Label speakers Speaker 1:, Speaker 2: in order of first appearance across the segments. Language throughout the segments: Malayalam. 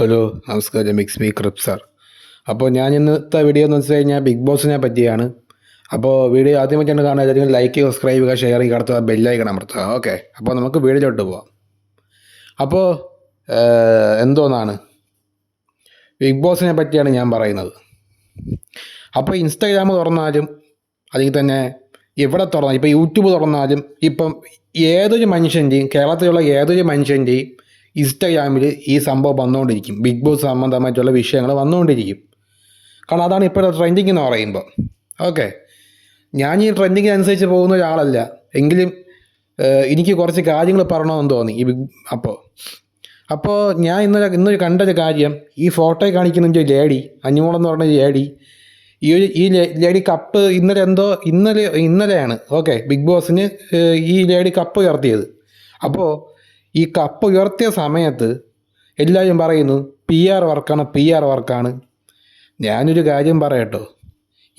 Speaker 1: ഹലോ നമസ്കാരം മിക്സ് മീ ക്രിപ് സാർ. അപ്പോൾ ഞാൻ ഇന്നത്തെ വീഡിയോ എന്ന് വെച്ച് കഴിഞ്ഞാൽ ബിഗ് ബോസിനെ പറ്റിയാണ്. അപ്പോൾ വീഡിയോ ആദ്യമായിട്ടാണ് കാണുക. അല്ലെങ്കിൽ ലൈക്ക് സബ്സ്ക്രൈബ് ചെയ്യുക ഷെയർ ചെയ്യുക. അടുത്ത ബെല്ലൈക്കൺ അമർത്തുക. ഓക്കെ അപ്പോൾ നമുക്ക് വീഡിയോയിലോട്ട് പോവാം. അപ്പോൾ എന്തോന്നാണ്? ബിഗ് ബോസിനെ പറ്റിയാണ് ഞാൻ പറയുന്നത്. അപ്പോൾ ഇൻസ്റ്റാഗ്രാം തുറന്നാലും അല്ലെങ്കിൽ തന്നെ എവിടെ തുറന്നാലും ഇപ്പോൾ യൂട്യൂബ് തുറന്നാലും ഇപ്പം ഏതൊരു മനുഷ്യന്റെയും കേരളത്തിലുള്ള ഏതൊരു മനുഷ്യന്റെയും ഇൻസ്റ്റാഗ്രാമിൽ ഈ സംഭവം വന്നുകൊണ്ടിരിക്കും. ബിഗ് ബോസ് സംബന്ധമായിട്ടുള്ള വിഷയങ്ങൾ വന്നുകൊണ്ടിരിക്കും. കാരണം അതാണ് ഇപ്പോഴത്തെ ട്രെൻഡിങ് എന്ന് പറയുമ്പോൾ ഓക്കെ ഞാൻ ഈ ട്രെൻഡിങ് അനുസരിച്ച് പോകുന്ന ഒരാളല്ല. എങ്കിലും എനിക്ക് കുറച്ച് കാര്യങ്ങൾ പറയണമെന്ന് തോന്നി ഈ ബിഗ് അപ്പോൾ അപ്പോൾ ഞാൻ ഇന്നൊരു ഇന്നൊരു കണ്ടൊരു കാര്യം. ഈ ഫോട്ടോയിൽ കാണിക്കുന്ന ഒരു ലേഡി അഞ്ഞൂളെന്ന് പറഞ്ഞ ലേഡി ഈ ഒരു ഈ ലേഡി കപ്പ് ഇന്നലെ എന്തോ ഇന്നലെ ഇന്നലെയാണ്. ഓക്കെ ബിഗ് ബോസിന് ഈ ലേഡി കപ്പ് ഉയർത്തിയത്. അപ്പോൾ ഈ കപ്പ് ഉയർത്തിയ സമയത്ത് എല്ലാവരും പറയുന്നു പി ആർ വർക്കാണ് പി ആർ വർക്കാണ്. ഞാനൊരു കാര്യം പറയട്ടോ.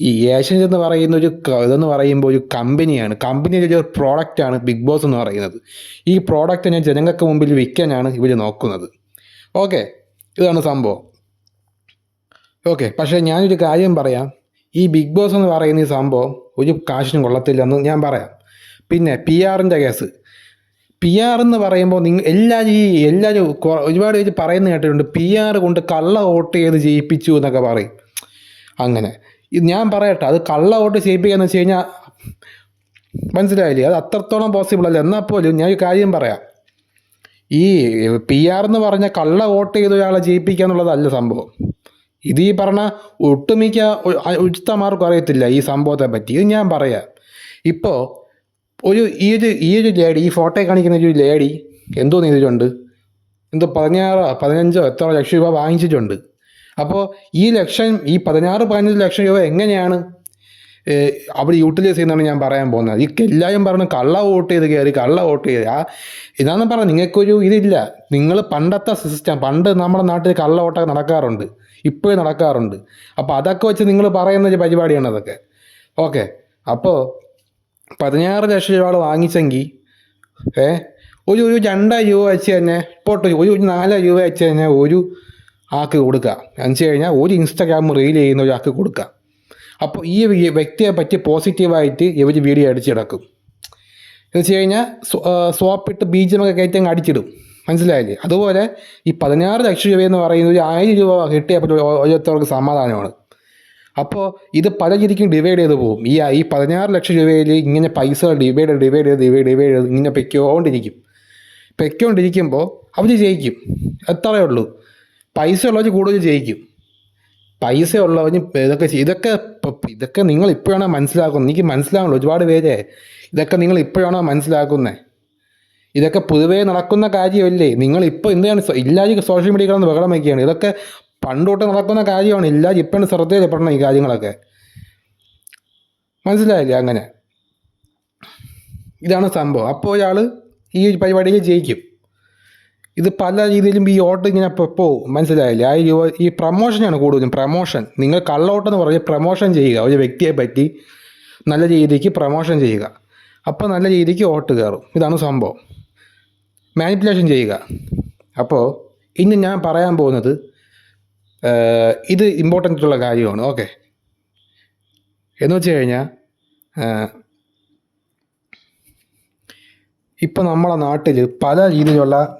Speaker 1: ഈ ഏഷ്യൻ എന്ന് പറയുന്ന ഒരു ഇതെന്ന് പറയുമ്പോൾ ഒരു കമ്പനിയാണ്. കമ്പനിയുടെ ഒരു പ്രോഡക്റ്റാണ് ബിഗ് ബോസ് എന്ന് പറയുന്നത്. ഈ പ്രോഡക്റ്റ് ഞാൻ ജനങ്ങൾക്ക് മുമ്പിൽ വിൽക്കാനാണ് ഇവർ നോക്കുന്നത്. ഓക്കെ ഇതാണ് സംഭവം. ഓക്കെ പക്ഷേ ഞാനൊരു കാര്യം പറയാം. ഈ ബിഗ് ബോസ് എന്ന് പറയുന്ന ഈ സംഭവം ഒരു കാശിനും കൊള്ളത്തില്ലെന്ന് ഞാൻ പറയാം. പിന്നെ പി ആറിന്റെ കേസ്. പി ആർ എന്ന് പറയുമ്പോൾ നിങ്ങൾ എല്ലാ ഈ എല്ലാവരും ഒരുപാട് പേര് പറയുന്ന കേട്ടിട്ടുണ്ട് പി ആർ കൊണ്ട് കള്ള വോട്ട് ചെയ്ത് ജയിപ്പിച്ചു എന്നൊക്കെ പറയും. അങ്ങനെ. ഇത് ഞാൻ പറയട്ടെ അത് കള്ള വോട്ട് ചെയ്യിപ്പിക്കുക എന്ന് വെച്ച് കഴിഞ്ഞാൽ മനസ്സിലായില്ലേ? അത് അത്രത്തോളം പോസിബിൾ അല്ല. എന്നാൽ പോലും ഞാൻ ഒരു കാര്യം പറയാം. ഈ പി ആർ എന്ന് പറഞ്ഞ കള്ള വോട്ട് ചെയ്ത് ഒരാളെ ജയിപ്പിക്കുക എന്നുള്ളതല്ല സംഭവം. ഇത് ഈ പറഞ്ഞ ഒട്ടുമിക്ക ഉചിതമാർക്കും അറിയത്തില്ല ഈ സംഭവത്തെ പറ്റി. ഇത് ഞാൻ പറയാം. ഇപ്പോൾ ഒരു ഈ ഒരു ഈ ഒരു ലേഡി ഈ ഫോട്ടോയിൽ കാണിക്കുന്ന ഒരു ലേഡി എന്തോ ചെയ്തിട്ടുണ്ട്? എന്തോ പതിനാറോ പതിനഞ്ചോ എത്ര ലക്ഷം രൂപ വാങ്ങിച്ചിട്ടുണ്ട്. അപ്പോൾ ഈ ലക്ഷം ഈ പതിനാറ് പതിനഞ്ച് ലക്ഷം രൂപ എങ്ങനെയാണ്? അവർ യൂട്ടിലൈസ് ചെയ്യുന്നതാണ് ഞാൻ പറയാൻ പോകുന്നത്. ഈ എല്ലാവരും പറഞ്ഞു കള്ള വോട്ട് ചെയ്ത് കയറി കള്ള വോട്ട് ചെയ്ത്. ആ ഇതാണെന്ന് പറഞ്ഞാൽ നിങ്ങൾക്കൊരു ഇതില്ല. നിങ്ങൾ പണ്ടത്തെ സിസ്റ്റം പണ്ട് നമ്മുടെ നാട്ടിൽ കള്ള വോട്ടൊക്കെ നടക്കാറുണ്ട്. ഇപ്പോഴും നടക്കാറുണ്ട്. അപ്പോൾ അതൊക്കെ വെച്ച് നിങ്ങൾ പറയുന്ന ഒരു പരിപാടിയാണ് അതൊക്കെ. ഓക്കെ. അപ്പോൾ പതിനാറ് ലക്ഷം രൂപ വാങ്ങിച്ചെങ്കിൽ ഏ? ഒരു ഒരു രണ്ടായിരം രൂപ വെച്ച് തന്നെ പോട്ട് ഒരു നാലായിരം രൂപ വെച്ച് തന്നെ ഒരു ആൾക്ക് കൊടുക്കുക എന്ന് വെച്ച് കഴിഞ്ഞാൽ ഒരു ഇൻസ്റ്റാഗ്രാം റീൽ ചെയ്യുന്ന ഒരാൾക്ക് കൊടുക്കുക അപ്പോൾ ഈ വ്യക്തിയെ പറ്റി പോസിറ്റീവായിട്ട് ഇവർ വീഡിയോ അടിച്ചിടക്കും എന്ന് വെച്ച് കഴിഞ്ഞാൽ സോപ്പിട്ട് ബീജമൊക്കെ കയറ്റി അങ്ങ് അടിച്ചിടും. മനസ്സിലായില്ലേ? അതുപോലെ ഈ പതിനാറ് ലക്ഷം രൂപ എന്ന് പറയുന്നത് ഒരു ആയിരം രൂപ കിട്ടിയപ്പോൾ ഓരോരുത്തർക്ക് സമാധാനമാണ്. അപ്പോൾ ഇത് പല രീതിക്കും ഡിവൈഡ് ചെയ്ത് പോകും ഈ ഈ പതിനാറ് ലക്ഷം രൂപയിൽ ഇങ്ങനെ പൈസ ഡിവൈഡ് ഡിവൈഡ് ചെയ്ത് ഡിവൈഡ് ഡിവൈഡ് ചെയ്ത് ഇങ്ങനെ പെക്കോണ്ടിരിക്കും പെക്കോണ്ടിരിക്കുമ്പോൾ അവർ ജയിക്കും. അത്രയേ ഉള്ളൂ. പൈസ ഉള്ളവർ കൂടുതൽ ജയിക്കും. പൈസ ഉള്ളവന് ഇതൊക്കെ ഇതൊക്കെ ഇതൊക്കെ നിങ്ങൾ ഇപ്പോഴാണ് മനസ്സിലാക്കുന്നത്? എനിക്ക് മനസ്സിലാവുള്ളൂ ഒരുപാട് പേരെ ഇതൊക്കെ നിങ്ങൾ ഇപ്പോഴാണോ മനസ്സിലാക്കുന്നത് ഇതൊക്കെ പൊതുവേ നടക്കുന്ന കാര്യമല്ലേ? നിങ്ങൾ ഇപ്പോൾ എന്താണ് ഇല്ലാതെ സോഷ്യൽ മീഡിയ കിടന്ന് വയ്ക്കുകയാണ് ഇതൊക്കെ പണ്ടോട്ട് നടക്കുന്ന കാര്യമാണ് ഇല്ല ഇപ്പം ശ്രദ്ധയിൽപ്പെടണം ഈ കാര്യങ്ങളൊക്കെ. മനസ്സിലായില്ലേ അങ്ങനെ? ഇതാണ് സംഭവം. അപ്പോൾ ഒരാൾ ഈ പരിപാടിയിൽ ജയിക്കും. ഇത് പല രീതിയിലും ഈ ഓട്ട് ഇങ്ങനെ പോവും. മനസ്സിലായില്ലേ? ആ യുവ ഈ പ്രമോഷനാണ് കൂടുതലും. പ്രമോഷൻ. നിങ്ങൾ കള്ളോട്ടെന്ന് പറഞ്ഞ് പ്രമോഷൻ ചെയ്യുക. ഒരു വ്യക്തിയെ പറ്റി നല്ല രീതിക്ക് പ്രമോഷൻ ചെയ്യുക. അപ്പോൾ നല്ല രീതിക്ക് ഓട്ട് കയറും. ഇതാണ് സംഭവം. മാനിപ്പുലേഷൻ ചെയ്യുക. അപ്പോൾ ഇന്ന് ഞാൻ പറയാൻ പോകുന്നത് ഇത് ഇമ്പോർട്ടന്റ് ആയിട്ടുള്ള കാര്യമാണ്. ഓക്കെ എന്ന് വെച്ച് കഴിഞ്ഞാൽ ഇപ്പോൾ നമ്മളെ നാട്ടിൽ പല രീതിയിലുള്ള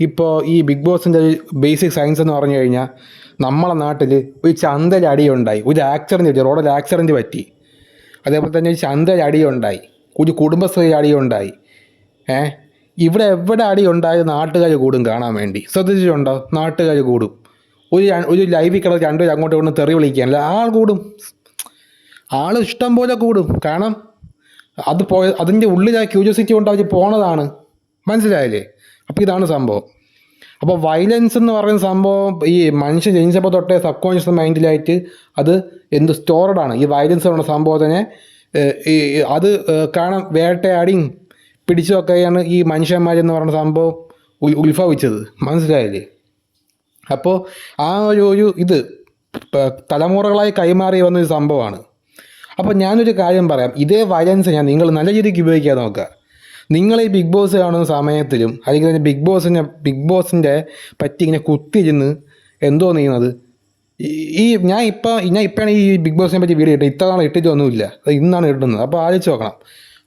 Speaker 1: ഇപ്പോൾ ഈ ബിഗ് ബോസിന്റെ ബേസിക് സയൻസ് എന്ന് പറഞ്ഞു കഴിഞ്ഞാൽ നമ്മളെ നാട്ടിൽ ഒരു ചന്തയിൽ അടിയുണ്ടായി. ഒരു ആക്സിഡന്റ് പറ്റി റോഡിൽ ആക്സിഡന്റ് പറ്റി. അതേപോലെ തന്നെ ഒരു ചന്തൽ അടിയുണ്ടായി. ഒരു കുടുംബശ്രീ അടിയുണ്ടായി. ഏ ഇവിടെ എവിടെ അടി ഉണ്ടായത് നാട്ടുകാർ കൂടും കാണാൻ വേണ്ടി. ശ്രദ്ധിച്ചിട്ടുണ്ടോ? നാട്ടുകാർ കൂടും. ഒരു ഒരു ലൈവിൽ കിടന്ന് രണ്ടുപേരും അങ്ങോട്ടും ഇങ്ങോട്ടും തെറി വിളിക്കാനല്ല ആൾ കൂടും. ആൾ ഇഷ്ടം പോലെ കൂടും. കാരണം അത് പോയ അതിന്റെ ഉള്ളിൽ ആ ക്യൂരിയോസിറ്റി കൊണ്ട് അവർ പോണതാണ്. മനസ്സിലായില്ലേ? അപ്പോൾ ഇതാണ് സംഭവം. അപ്പോൾ വയലൻസ് എന്ന് പറയുന്ന സംഭവം ഈ മനുഷ്യൻ ജനിച്ചപ്പോൾ തൊട്ടേ സബ് കോൺഷ്യസ് മൈൻഡിലായിട്ട് അത് എന്ത് സ്റ്റോർഡാണ് ഈ വയലൻസ് എന്ന സംഭവത്തിനെ ഈ അത് കാരണം വേട്ടയാടിയും പിടിച്ചുമൊക്കെയാണ് ഈ മനുഷ്യന്മാരെന്ന് പറയുന്ന സംഭവം ഉത്ഭവിച്ചത്. മനസ്സിലായില്ലേ? അപ്പോൾ ആ ഒരു ഒരു ഇത് തലമുറകളായി കൈമാറി വന്ന ഒരു സംഭവമാണ്. അപ്പോൾ ഞാനൊരു കാര്യം പറയാം. ഇതേ വയലൻസ് ഞാൻ നിങ്ങൾ നല്ല രീതിക്ക് ഉപയോഗിക്കാൻ നോക്കുക. നിങ്ങൾ ഈ ബിഗ് ബോസ് കാണുന്ന സമയത്തിലും അല്ലെങ്കിൽ ബിഗ് ബോസിനെ ബിഗ് ബോസിന്റെ പറ്റി ഇങ്ങനെ കുത്തിയിരുന്ന് എന്തോ ചെയ്യുന്നത്. ഈ- ഞാൻ ഇപ്പോൾ ഞാൻ ഇപ്പോഴാണ് ഈ ബിഗ് ബോസിനെ പറ്റി വീഡിയോ ഇട്ടത്. നാൾ ഇട്ടിട്ടൊന്നുമില്ല അത് ഇന്നാണ് ഇടുന്നത്. അപ്പോൾ ആലോചിച്ച് നോക്കണം.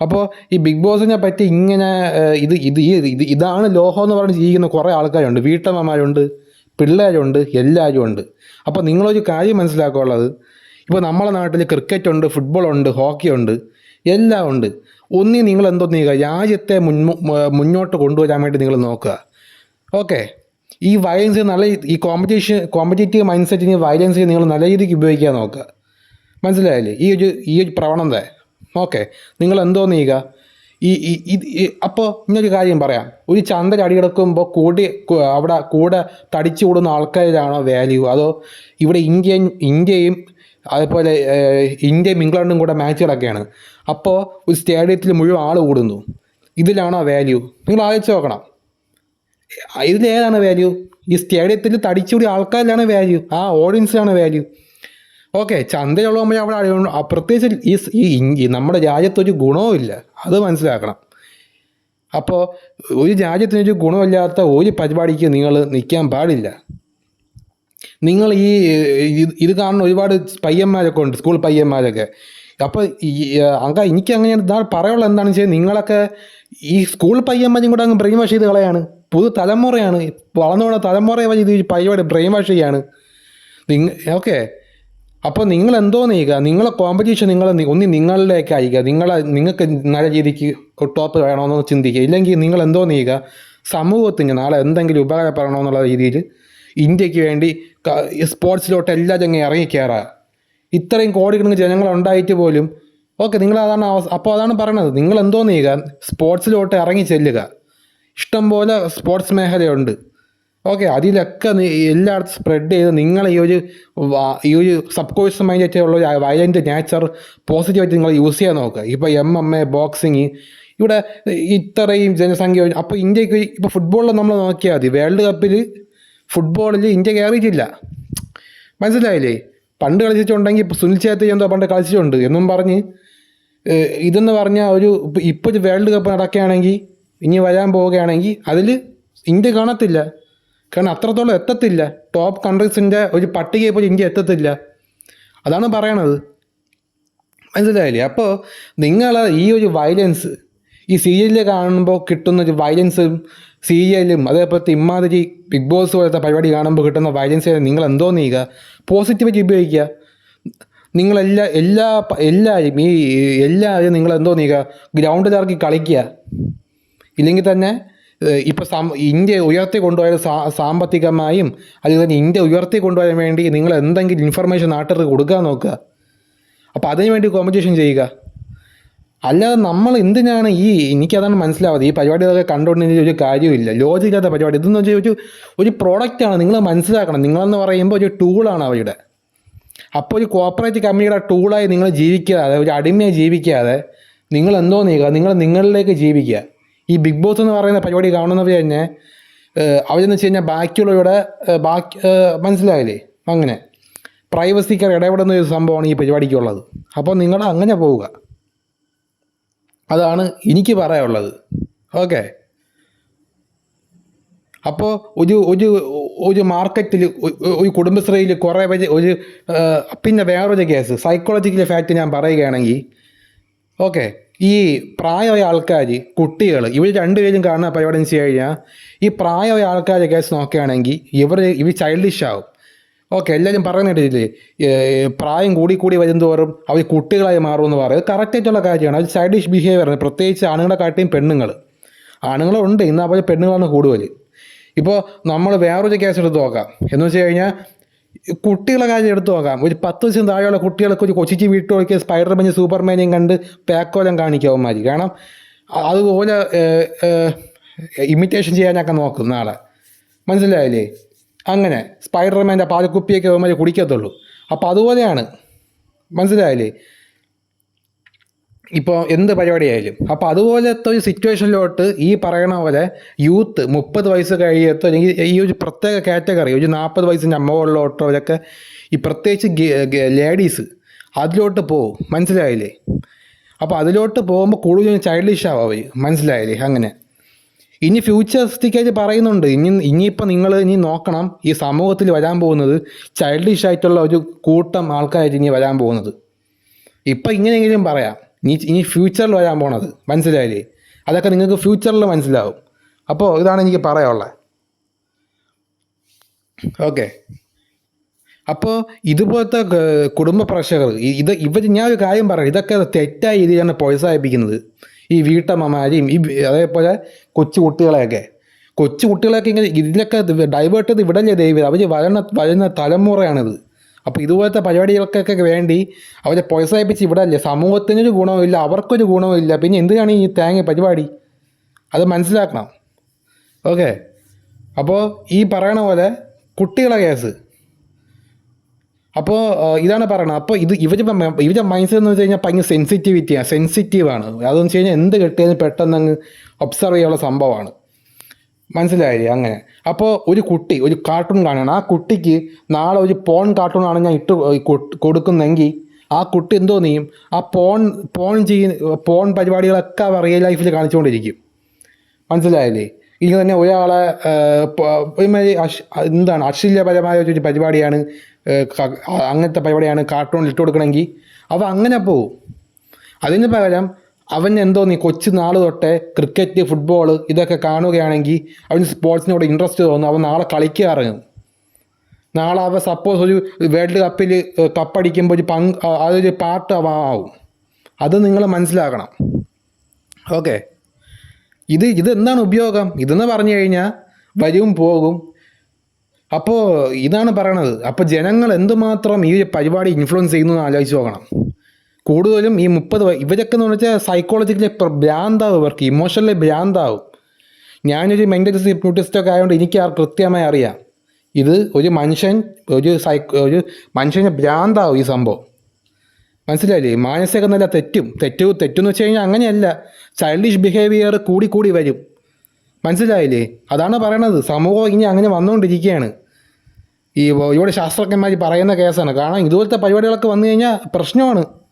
Speaker 1: അപ്പോൾ ഈ ബിഗ് ബോസിനെ പറ്റി ഇങ്ങനെ ഇത് ഇത് ഈ ഇത് ഇതാണ് ലോഹം എന്ന് പറഞ്ഞ് ജീവിക്കുന്ന കുറേ ആൾക്കാരുണ്ട്. വീട്ടമ്മമാരുണ്ട്. പിള്ളേരുണ്ട് എല്ലാവരും ഉണ്ട് അപ്പോൾ നിങ്ങളൊരു കാര്യം മനസ്സിലാക്കാനുള്ളത് ഇപ്പോൾ നമ്മളെ നാട്ടിൽ ക്രിക്കറ്റ് ഉണ്ട് ഫുട്ബോൾ ഉണ്ട് ഹോക്കി ഉണ്ട് എല്ലാം ഉണ്ട് ഒന്നി നിങ്ങൾ എന്തോ നീക്കുക രാജ്യത്തെ മുൻ മുന്നോട്ട് കൊണ്ടുവരാൻ വേണ്ടി നിങ്ങൾ നോക്കുക. ഓക്കെ. ഈ വയലൻസ് നല്ല ഈ കോമ്പറ്റീഷൻ കോമ്പറ്റേറ്റീവ് മൈൻഡ് സെറ്റിന് വയലൻസ് നിങ്ങൾ നല്ല രീതിക്ക് ഉപയോഗിക്കാൻ നോക്കുക. മനസ്സിലായില്ലേ? ഈ ഒരു ഈ ഒരു പ്രവണത. ഓക്കെ. നിങ്ങൾ എന്തോ നീക്കുക ഈ ഈ- അപ്പോൾ ഇങ്ങനൊരു കാര്യം പറയാം. ഒരു ചന്തയിൽ അടി കിടക്കുമ്പോൾ കൂടി അവിടെ കൂടെ തടിച്ചു കൂടുന്ന ആൾക്കാരാണോ വാല്യൂ അതോ ഇവിടെ ഇന്ത്യൻ ഇന്ത്യയും അതുപോലെ ഇന്ത്യയും ഇംഗ്ലണ്ടും കൂടെ മാച്ചുകളൊക്കെയാണ് അപ്പോൾ ഒരു സ്റ്റേഡിയത്തിൽ മുഴുവൻ ആൾ കൂടുന്നു. ഇതിലാണോ വാല്യൂ നിങ്ങൾ ആലോചിച്ച് നോക്കണം. ഇതിലേതാണ് വാല്യൂ ഈ സ്റ്റേഡിയത്തിൽ തടിച്ചുകൂടി ആൾക്കാരിലാണ് വാല്യൂ ആ ഓഡിയൻസിലാണ് വാല്യൂ ഓക്കെ നമ്മൾ അവിടെ അറിയണം പ്രത്യേകിച്ച് ഈ നമ്മുടെ രാജ്യത്തൊരു ഗുണവും ഇല്ല അത് മനസ്സിലാക്കണം. അപ്പോൾ ഒരു രാജ്യത്തിനൊരു ഗുണമില്ലാത്ത ഒരു പരിപാടിക്ക് നിങ്ങൾ നിൽക്കാൻ പാടില്ല. നിങ്ങൾ ഈ ഇത് കാണുന്ന ഒരുപാട് പയ്യന്മാരൊക്കെ ഉണ്ട് സ്കൂൾ പയ്യന്മാരൊക്കെ. അപ്പോൾ ഈ അങ്ക എനിക്ക് അങ്ങനെ ഇതാ പറയാനുള്ള എന്താണെന്ന് വെച്ചാൽ നിങ്ങളൊക്കെ ഈ സ്കൂൾ പയ്യന്മാരും കൂടെ അങ്ങ് ബ്രെയിൻ വാഷ് ചെയ്ത് കളയാണ്. പുതു തലമുറയാണ് വളർന്നു പോകുന്ന തലമുറയെ വഴി ഇത് പരിപാടി ബ്രെയിൻ വാഷ് ചെയ്യാണ്. നിങ്ങ ഓക്കെ. അപ്പോൾ നിങ്ങൾ എന്തോ നീക്കുക നിങ്ങളെ കോമ്പറ്റീഷൻ നിങ്ങൾ ഒന്നി നിങ്ങളിലേക്ക് അയക്കുക നിങ്ങളെ നിങ്ങൾക്ക് നല്ല രീതിക്ക് ടോപ്പ് വേണമെന്ന് ചിന്തിക്കുക. ഇല്ലെങ്കിൽ നിങ്ങൾ എന്തോ നീക്കുക സമൂഹത്തിന് നാളെ എന്തെങ്കിലും ഉപകാരപ്പെടണമെന്നുള്ള രീതിയിൽ ഇന്ത്യയ്ക്ക് വേണ്ടി സ്പോർട്സിലോട്ട് എല്ലാ ചങ്ങ ഇറങ്ങിക്കയറുക ഇത്രയും കോടിക്കണക്കിന് ജനങ്ങൾ ഉണ്ടായിട്ട് പോലും ഓക്കെ നിങ്ങൾ അതാണ് അപ്പോൾ അതാണ് പറയണത്. നിങ്ങൾ എന്തോ നീക്കുക സ്പോർട്സിലോട്ട് ഇറങ്ങി ചെല്ലുക. ഇഷ്ടംപോലെ സ്പോർട്സ് മേഖലയുണ്ട്. ഓക്കെ അതിലൊക്കെ എല്ലായിടത്തും സ്പ്രെഡ് ചെയ്ത് നിങ്ങൾ ഈ ഒരു ഈ ഒരു സബ് കോഴ്സ് മൈൻഡ് ഉള്ള ഒരു വയലന്റ് നേച്ചർ പോസിറ്റീവായിട്ട് നിങ്ങൾ യൂസ് ചെയ്യാൻ നോക്കുക ഇപ്പോൾ എം എം എ ബോക്സിങ് ഇവിടെ ഇത്രയും ജനസംഖ്യ അപ്പോൾ ഇന്ത്യയ്ക്ക് ഇപ്പോൾ ഫുട്ബോളിൽ നമ്മൾ നോക്കിയാൽ മതി. വേൾഡ് കപ്പിൽ ഫുട്ബോളിൽ ഇന്ത്യ കയറിയിട്ടില്ല മനസ്സിലായില്ലേ? പണ്ട് കളിച്ചിട്ടുണ്ടെങ്കിൽ ഇപ്പോൾ സുനിൽ ഛേത്രി എന്തോ പണ്ട് കളിച്ചിട്ടുണ്ട്. എന്നും പറഞ്ഞ് ഇതെന്ന് പറഞ്ഞാൽ ഒരു ഇപ്പോൾ ഒരു വേൾഡ് കപ്പ് നടക്കുകയാണെങ്കിൽ ഇനി വരാൻ പോവുകയാണെങ്കിൽ അതിൽ ഇന്ത്യ കാണത്തില്ല. കാരണം അത്രത്തോളം എത്തത്തില്ല. ടോപ്പ് കൺട്രീസിന്റെ ഒരു പട്ടികയെ പോലും ഇന്ത്യ എത്തത്തില്ല. അതാണ് പറയണത്. മനസ്സിലായില്ലേ? അപ്പോൾ നിങ്ങൾ ഈ ഒരു വയലൻസ് ഈ സീരിയലിൽ കാണുമ്പോൾ കിട്ടുന്ന ഒരു വയലൻസും സീരിയലും അതേപോലത്തെ ഇമ്മാതിരി ബിഗ് ബോസ് പോലത്തെ പരിപാടി കാണുമ്പോൾ കിട്ടുന്ന വയലൻസ് നിങ്ങൾ എന്തോ നീക്കുക പോസിറ്റിവിറ്റി ഉപയോഗിക്കുക. നിങ്ങളെല്ലാ എല്ലാ എല്ലാവരും ഈ എല്ലാവരും നിങ്ങൾ എന്തോ നീക്കുക ഗ്രൗണ്ടിലിറക്കി കളിക്കുക. ഇല്ലെങ്കിൽ തന്നെ ഇപ്പോൾ സം ഇന്ത്യ ഉയർത്തി കൊണ്ടുപോയത് സാ സാമ്പത്തികമായും അല്ലെങ്കിൽ തന്നെ ഇന്ത്യ ഉയർത്തി കൊണ്ടുപോകാൻ വേണ്ടി നിങ്ങൾ എന്തെങ്കിലും ഇൻഫർമേഷൻ നാട്ടുകാർക്ക് കൊടുക്കാൻ നോക്കുക. അപ്പോൾ അതിനു വേണ്ടി കോമ്പറ്റീഷൻ ചെയ്യുക. അല്ലാതെ നമ്മൾ എന്തിനാണ് ഈ എനിക്കതാണ് മനസ്സിലാവാതെ ഈ പരിപാടികളൊക്കെ കണ്ടുകൊണ്ടിരുന്ന ഒരു കാര്യമില്ല ലോജിക്കാത്ത പരിപാടി. ഇതെന്ന് വെച്ചാൽ ഒരു ഒരു പ്രോഡക്റ്റാണ് നിങ്ങൾ മനസ്സിലാക്കണം. നിങ്ങളെന്ന് പറയുമ്പോൾ ഒരു ടൂളാണ് അവരുടെ. അപ്പോൾ ഒരു കോപ്പറേറ്റ് കമ്പനിയുടെ ടൂളായി നിങ്ങൾ ജീവിക്കാതെ ഒരു അടിമയായി ജീവിക്കാതെ നിങ്ങൾ എന്തോ നീക്കുക നിങ്ങൾ നിങ്ങളിലേക്ക് ജീവിക്കുക. ഈ ബിഗ് ബോസ് എന്ന് പറയുന്ന പരിപാടി കാണുന്നവർ തന്നെ അവരെന്ന് വെച്ച് കഴിഞ്ഞാൽ ബാക്കിയുള്ളവരുടെ ബാക്കി മനസ്സിലായില്ലേ? അങ്ങനെ. പ്രൈവസിക്ക് ഇടപെടുന്ന ഒരു സംഭവമാണ് ഈ പരിപാടിക്കുള്ളത്. അപ്പോൾ നിങ്ങൾ അങ്ങനെ പോവുക. അതാണ് എനിക്ക് പറയാനുള്ളത്. ഓക്കെ. അപ്പോൾ ഒരു ഒരു ഒരു മാർക്കറ്റിൽ ഒരു കുടുംബശ്രീയിൽ കുറേ പേര് ഒരു പിന്നെ വേറൊരു കേസ് സൈക്കോളജിക്കൽ ഫാക്റ്റ് ഞാൻ പറയുകയാണെങ്കിൽ ഓക്കെ. ഈ പ്രായമായ ആൾക്കാർ കുട്ടികൾ ഇവർ രണ്ടുപേരും കാണുന്ന പരിപാടി എന്ന് വെച്ച് കഴിഞ്ഞാൽ ഈ പ്രായമായ ആൾക്കാരെ കേസ് നോക്കുകയാണെങ്കിൽ ഇവർ ഇവർ ചൈൽഡിഷ് ആവും. ഓക്കെ എല്ലാവരും പറയുന്നിട്ടില്ലേ പ്രായം കൂടി കൂടി വരുന്തോറും അവർ കുട്ടികളായി മാറുമെന്ന് പറയുന്നത് കറക്റ്റായിട്ടുള്ള കാര്യമാണ്. അത് ചൈൽഡിഷ് ബിഹേവിയറാണ് പ്രത്യേകിച്ച് ആണുങ്ങളെ കാട്ടിയും പെണ്ണുങ്ങൾ ആണുങ്ങളുണ്ട് ഇന്നാ പോലെ പെണ്ണുങ്ങളാണ് കൂടുതൽ ഇപ്പോൾ നമ്മൾ വേറൊരു കേസ് എടുത്ത് നോക്കാം. എന്ന് വെച്ച് കഴിഞ്ഞാൽ കുട്ടികളെ കാര്യം എടുത്തു നോക്കാം. ഒരു പത്ത് ദിവസം താഴെയുള്ള കുട്ടികൾക്ക് ഒരു കൊച്ചിച്ച് വീട്ടിലേക്ക് സ്പൈഡർമാനും സൂപ്പർമാനെയും കണ്ട് പാക്കോലം കാണിക്കും അവന്മാർ കാരണം അതുപോലെ ഇമിറ്റേഷൻ ചെയ്യാനൊക്കെ നോക്കും നാളെ മനസ്സിലായില്ലേ? അങ്ങനെ സ്പൈഡർമാന്റെ പാലക്കുപ്പിയൊക്കെ അവന്മാർ കുടിക്കത്തുള്ളൂ. അപ്പോൾ അതുപോലെയാണ്. മനസ്സിലായില്ലേ? ഇപ്പോൾ എന്ത് പരിപാടിയായാലും. അപ്പോൾ അതുപോലത്തെ ഒരു സിറ്റുവേഷനിലോട്ട് ഈ പറയണ പോലെ യൂത്ത് മുപ്പത് വയസ്സ് കഴിയത്തോ അല്ലെങ്കിൽ ഈ ഒരു പ്രത്യേക കാറ്റഗറി ഒരു നാൽപ്പത് വയസ്സിന്റെ അമ്മകളിലോട്ടോ അവരൊക്കെ ഈ പ്രത്യേകിച്ച് ലേഡീസ് അതിലോട്ട് പോവും. മനസ്സിലായില്ലേ? അപ്പോൾ അതിലോട്ട് പോകുമ്പോൾ കൂടുതൽ ചൈൽഡിഷ് ആവും അവർ മനസ്സിലായില്ലേ? അങ്ങനെ. ഇനി ഫ്യൂച്ചറിസ്റ്റിക്കായിട്ട് പറയുന്നുണ്ട്. ഇനി ഇനിയിപ്പോൾ നിങ്ങൾ ഇനി നോക്കണം ഈ സമൂഹത്തിൽ വരാൻ പോകുന്നത് ചൈൽഡിഷ് ആയിട്ടുള്ള ഒരു കൂട്ടം ആൾക്കാരായിട്ട് ഇനി വരാൻ പോകുന്നത്. ഇപ്പം ഇങ്ങനെയെങ്കിലും പറയാം. ഇനി ഇനി ഫ്യൂച്ചറിൽ വരാൻ പോണത്. മനസ്സിലായില്ലേ? അതൊക്കെ നിങ്ങൾക്ക് ഫ്യൂച്ചറിൽ മനസ്സിലാവും. അപ്പോൾ ഇതാണ് എനിക്ക് പറയാനുള്ളത് ഓക്കെ. അപ്പോൾ ഇതുപോലത്തെ കുടുംബ പ്രേക്ഷകർ ഇത് ഇവർ ഞാൻ ഒരു കാര്യം പറയാം. ഇതൊക്കെ തെറ്റായ രീതിയാണ് പ്രോത്സാഹിപ്പിക്കുന്നത്. ഈ വീട്ടമ്മമാരെയും ഈ അതേപോലെ കൊച്ചു കുട്ടികളെയൊക്കെ കൊച്ചു കുട്ടികളെയൊക്കെ ഇങ്ങനെ ഇതിലൊക്കെ ഡൈവേർട്ട് ചെയ്ത് വിടല്ലേ ദൈവം? അവർ വരണ വരുന്ന തലമുറയാണിത്. അപ്പോൾ ഇതുപോലത്തെ പരിപാടികൾക്കൊക്കെ വേണ്ടി അവരെ പ്രോത്സാഹിപ്പിച്ച് അല്ലേ സമൂഹത്തിനൊരു ഗുണവുമില്ല അവർക്കൊരു ഗുണവുമില്ല. പിന്നെ എന്തിനാണ് ഈ തേങ്ങ പരിപാടി? അത് മനസ്സിലാക്കണം. ഓക്കെ. അപ്പോൾ ഈ പറയണ പോലെ കുട്ടികളെ കേസ്. അപ്പോൾ ഇതാണ് പറയണത്. അപ്പോൾ ഇത് ഇവർ ഇവരുടെ മൈൻഡ് എന്ന് വെച്ച് കഴിഞ്ഞാൽ ഭയങ്കര സെൻസിറ്റിവിറ്റിയാണ് സെൻസിറ്റീവാണ് അതെന്ന് വെച്ച് കഴിഞ്ഞാൽ എന്ത് കിട്ടിയാലും പെട്ടെന്ന് അങ്ങ് ഒബ്സർവ് ചെയ്യാനുള്ള സംഭവമാണ്. മനസ്സിലായില്ലേ? അങ്ങനെ. അപ്പോൾ ഒരു കുട്ടി ഒരു കാർട്ടൂൺ കാണണം ആ കുട്ടിക്ക് നാളെ ഒരു പോൺ കാർട്ടൂണാണ് ഞാൻ ഇട്ട് കൊടുക്കുന്നെങ്കിൽ ആ കുട്ടി എന്തോ ചെയ്യും? ആ പോൺ പോൺ ചെയ്യുന്ന പോൺ പരിപാടികളൊക്കെ അവർ റിയൽ ലൈഫിൽ കാണിച്ചുകൊണ്ടിരിക്കും. മനസ്സിലായില്ലേ? ഇനി തന്നെ ഒരാളെ ഒരുമാതിരി എന്താണ് അശ്ലീലപരമായ ഒരു പരിപാടിയാണ് അങ്ങനത്തെ പരിപാടിയാണ് കാർട്ടൂണിൽ ഇട്ട് കൊടുക്കണമെങ്കിൽ. അവ അങ്ങനെ പോവും. അതിന് പകരം അവൻ എന്തോ നീ കൊച്ചു നാൾ തൊട്ടേ ക്രിക്കറ്റ് ഫുട്ബോൾ ഇതൊക്കെ കാണുകയാണെങ്കിൽ അവന് സ്പോർട്സിനോട് ഇൻട്രസ്റ്റ് തോന്നും. അവൻ നാളെ ഇറങ്ങും. നാളെ അവ സപ്പോസ് ഒരു വേൾഡ് കപ്പിൽ കപ്പടിക്കുമ്പോൾ ഒരു പങ്ക് അതൊരു പാർട്ട് ആവും. അത് നിങ്ങൾ മനസ്സിലാക്കണം. ഓക്കെ ഇത് ഇത് എന്താണ് ഉപയോഗം? ഇതെന്ന് പറഞ്ഞു കഴിഞ്ഞാൽ വരും പോകും. അപ്പോൾ ഇതാണ് പറയണത്. അപ്പോൾ ജനങ്ങൾ എന്തുമാത്രം ഈ പരിപാടി ഇൻഫ്ലുവൻസ് ചെയ്യുന്നു എന്ന് ആലോചിച്ച് നോക്കണം. കൂടുതലും ഈ മുപ്പത് ഇവരൊക്കെ എന്ന് വെച്ചാൽ സൈക്കോളജിക്കലി ഭ്രാന്താവും ഇവർക്ക് ഇമോഷണലി ഭ്രാന്താവും. ഞാനൊരു മെന്റൽ ഹിപ്നോട്ടിസ്റ്റൊക്കെ ആയതുകൊണ്ട് എനിക്ക് ആ കൃത്യമായി അറിയാം. ഇത് ഒരു മനുഷ്യൻ ഒരു സൈക്കോ ഒരു മനുഷ്യന് ഭ്രാന്താവും ഈ സംഭവം. മനസ്സിലായില്ലേ? മാനസിക നില തെറ്റും. തെറ്റു തെറ്റെന്ന് വെച്ച് കഴിഞ്ഞാൽ അങ്ങനെയല്ല. ചൈൽഡിഷ് ബിഹേവിയർ കൂടി കൂടി വരും. മനസ്സിലായില്ലേ? അതാണ് പറയണത്. സമൂഹം ഇനി അങ്ങനെ വന്നുകൊണ്ടിരിക്കുകയാണ് ഈ ഇവിടെ ശാസ്ത്രജ്ഞന്മാർ പറയുന്ന കേസാണ്. കാരണം ഇതുപോലത്തെ പരിപാടികളൊക്കെ വന്നു കഴിഞ്ഞാൽ പ്രശ്നമാണ്.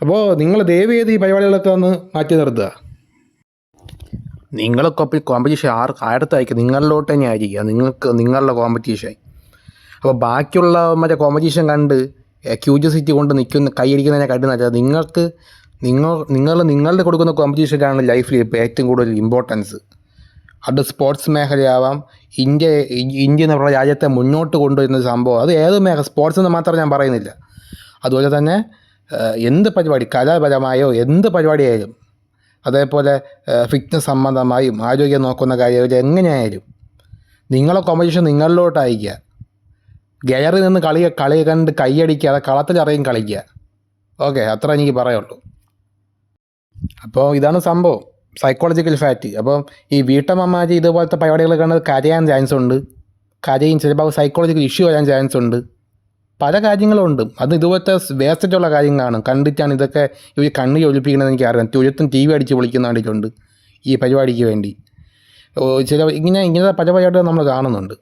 Speaker 1: അപ്പോൾ നിങ്ങൾ ദയവ് ചെയ്ത് ഈ പരിപാടികളൊക്കെ ഒന്ന് മാറ്റി നിർത്തുക. നിങ്ങളൊക്കെ കോമ്പറ്റീഷൻ ആർ ആയിരത്തായിരിക്കും നിങ്ങളിലോട്ട് തന്നെ ആയിരിക്കുക. നിങ്ങൾക്ക് നിങ്ങളുടെ കോമ്പറ്റീഷൻ അപ്പോൾ ബാക്കിയുള്ള മറ്റേ കോമ്പറ്റീഷൻ കണ്ട് ക്യൂരിയോസിറ്റി കൊണ്ട് നിൽക്കുന്ന കൈയിരിക്കുന്നതിനെ കാട്ടി നല്ലത് നിങ്ങൾക്ക് നിങ്ങൾ നിങ്ങൾ നിങ്ങളുടെ കൊടുക്കുന്ന കോമ്പറ്റീഷനാണ് ലൈഫിൽ ഇപ്പോൾ ഏറ്റവും കൂടുതൽ ഇമ്പോർട്ടൻസ് അത് സ്പോർട്സ് മേഖലയാവാം. ഇന്ത്യ ഇന്ത്യ എന്ന് പറഞ്ഞ രാജ്യത്തെ മുന്നോട്ട് കൊണ്ടുവരുന്ന സംഭവം. അത് ഏത് മേഖല സ്പോർട്സ് എന്ന് മാത്രം ഞാൻ പറയുന്നില്ല. അതുപോലെ തന്നെ എന്ത് പരിപാടി? കലാപരമായോ എന്ത് പരിപാടിയായാലും. അതേപോലെ ഫിറ്റ്നസ് സംബന്ധമായും ആരോഗ്യം നോക്കുന്ന കാര്യമായാലും എങ്ങനെയായാലും. നിങ്ങളെ കോമ്പറ്റീഷൻ നിങ്ങളിലോട്ട് അയക്കുക ഗയറിൽ നിന്ന് കളി കളി കണ്ട് കൈയടിക്കാതെ കളത്തിലറിയും കളിക്കുക. ഓക്കെ അത്ര എനിക്ക് പറയുള്ളൂ അപ്പോൾ ഇതാണ് സംഭവം. സൈക്കോളജിക്കൽ ഫാക്റ്റ് അപ്പോൾ ഈ വീട്ടമ്മമാര് ഇതുപോലത്തെ പരിപാടികൾ കണ്ട് കരയാൻ ചാൻസ് ഉണ്ട്. കരയും ചിലപ്പോൾ സൈക്കോളജിക്കൽ ഇഷ്യൂ വരാൻ ചാൻസ് ഉണ്ട്. പല കാര്യങ്ങളുണ്ട്. അത് ഇതുപോലത്തെ വേസ്റ്റായിട്ടുള്ള കാര്യങ്ങളാണ്. കണ്ടിട്ടാണ് ഇതൊക്കെ ഇവർ കണ്ണ് ഒലിപ്പിക്കണമെന്ന് എനിക്ക് അറിയാം തൊഴുത്തും ടി വി അടിച്ച് വിളിക്കുന്ന കണ്ടിട്ടുണ്ട് ഈ പരിപാടിക്ക് വേണ്ടി. ചില ഇങ്ങനെ ഇങ്ങനത്തെ പല പരിപാടികൾ നമ്മൾ കാണുന്നുണ്ട്.